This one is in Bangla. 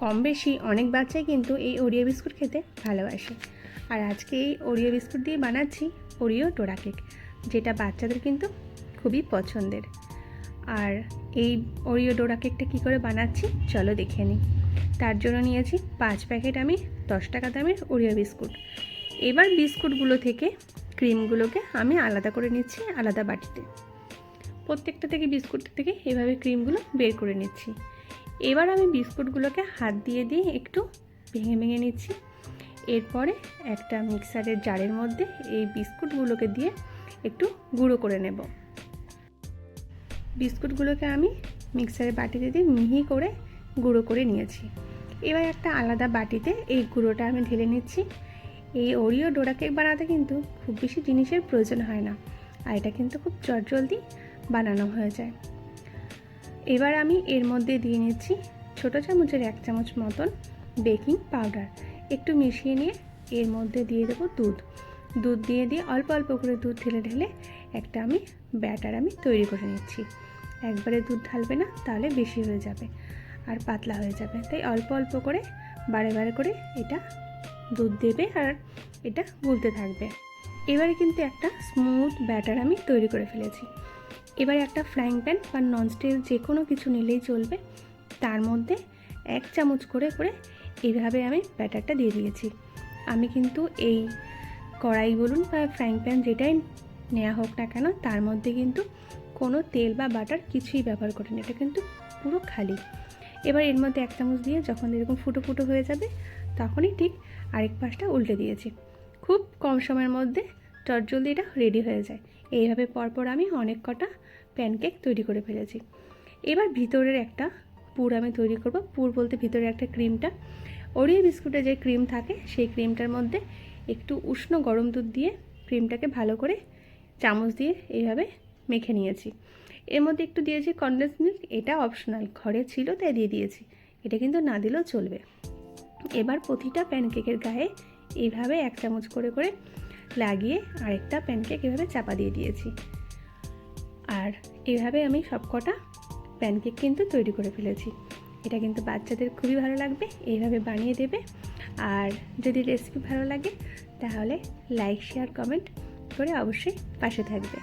কম বেশি অনেক বাচ্চাই কিন্তু এই ওরিও বিস্কুট খেতে ভালোবাসে। আর আজকে এই ওরিও বিস্কুট দিয়ে বানাচ্ছি ওরিও ডোরা কেক, যেটা বাচ্চাদের কিন্তু খুবই পছন্দের। আর এই ওরিও ডোরা কেকটা কী করে বানাচ্ছি, চলো দেখে নিই। তার জন্য নিয়েছি পাঁচ প্যাকেট আমি দশ টাকা দামের ওরিও বিস্কুট। এবার বিস্কুটগুলো থেকে ক্রিমগুলোকে আমি আলাদা করে নিচ্ছি আলাদা বাটিতে। প্রত্যেকটা থেকে বিস্কুট থেকে এভাবে ক্রিমগুলো বের করে নিচ্ছি। এবার আমি বিস্কুটগুলোকে হাত দিয়ে দিয়ে একটু ভেঙে ভেঙে নিচ্ছি। এরপরে একটা মিক্সারের জারের মধ্যে এই বিস্কুটগুলোকে দিয়ে একটু গুঁড়ো করে নেব। বিস্কুটগুলোকে আমি মিক্সারের বাটিতে দিয়ে মিহি করে গুঁড়ো করে নিয়েছি। এবার একটা আলাদা বাটিতে এই গুঁড়োটা আমি ঢেলে নিচ্ছি। এই ওরিও ডোরা কেক বানাতে কিন্তু খুব বেশি জিনিসের প্রয়োজন হয় না। আর এটা কিন্তু খুব চটজলদি বানানো হয়ে যায়। এবার আমি এর মধ্যে দিয়ে নিচ্ছি ছোটো চামচের এক চামচ মতন বেকিং পাউডার। একটু মিশিয়ে নিয়ে এর মধ্যে দিয়ে দেবো দুধ। দুধ দিয়ে দিয়ে অল্প অল্প করে দুধ ঢেলে ঢেলে একটা আমি ব্যাটার আমি তৈরি করে নিচ্ছি। একবারে দুধ ঢালবে না, তাহলে বেশি হয়ে যাবে আর পাতলা হয়ে যাবে। তাই অল্প অল্প করে, বারে বারে করে এটা দুধ দেবে আর এটা গুলতে থাকবে। এবারে কিন্তু একটা স্মুথ ব্যাটার আমি তৈরি করে ফেলেছি। এবারে একটা ফ্রাইং প্যান বা ননস্টিক যে কোনো কিছু নিলেই চলবে, তার মধ্যে এক চামচ করে করে এইভাবে আমি ব্যাটারটা দিয়ে দিয়েছি। আমি কিন্তু এই কড়াই বলুন বা ফ্রাইং প্যান যেটাই নেওয়া হোক না কেন, তার মধ্যে কিন্তু কোনো তেল বা বাটার কিছুই ব্যবহার করিনি, এটা কিন্তু পুরো খালি। এবার এর মধ্যে এক চামচ দিয়ে যখন এরকম ফুটো ফুটো হয়ে যাবে, তখনই ঠিক আরেক পাশটা উল্টে দিয়েছি। খুব কম সময়ের মধ্যে চটজলদি এটা রেডি হয়ে যায়। এইভাবে পরপর আমি অনেক কটা প্যানকেক তৈরি করে ফেলেছি। এবার ভিতরের একটা পুর আমি তৈরি করব। পুর বলতে ভিতরে একটা ক্রিমটা। ওরিও বিস্কুটে যে ক্রিম থাকে, সেই ক্রিমটার মধ্যে একটু উষ্ণ গরম দুধ দিয়ে ক্রিমটাকে ভালো করে চামচ দিয়ে এইভাবে মেখে নিয়েছি। এর মধ্যে একটু দিয়েছি কনডেন্স মিল্ক এটা অপশনাল ঘরে ছিল তাই দিয়ে দিয়েছি। এটা কিন্তু না দিলেও চলবে। এবার প্রতিটা প্যানকেকের গায়ে এইভাবে এক চামচ করে করে লাগিয়ে আরেকটা প্যানকেক এভাবে চাপা দিয়ে দিয়েছি। আর এভাবে আমি সবকটা প্যানকেক কিন্তু তৈরি করে ফেলেছি। এটা কিন্তু বাচ্চাদের খুবই ভালো লাগবে, এইভাবে বানিয়ে দেবে। আর যদি রেসিপি ভালো লাগে, তাহলে লাইক শেয়ার কমেন্ট করে অবশ্যই পাশে থাকবে।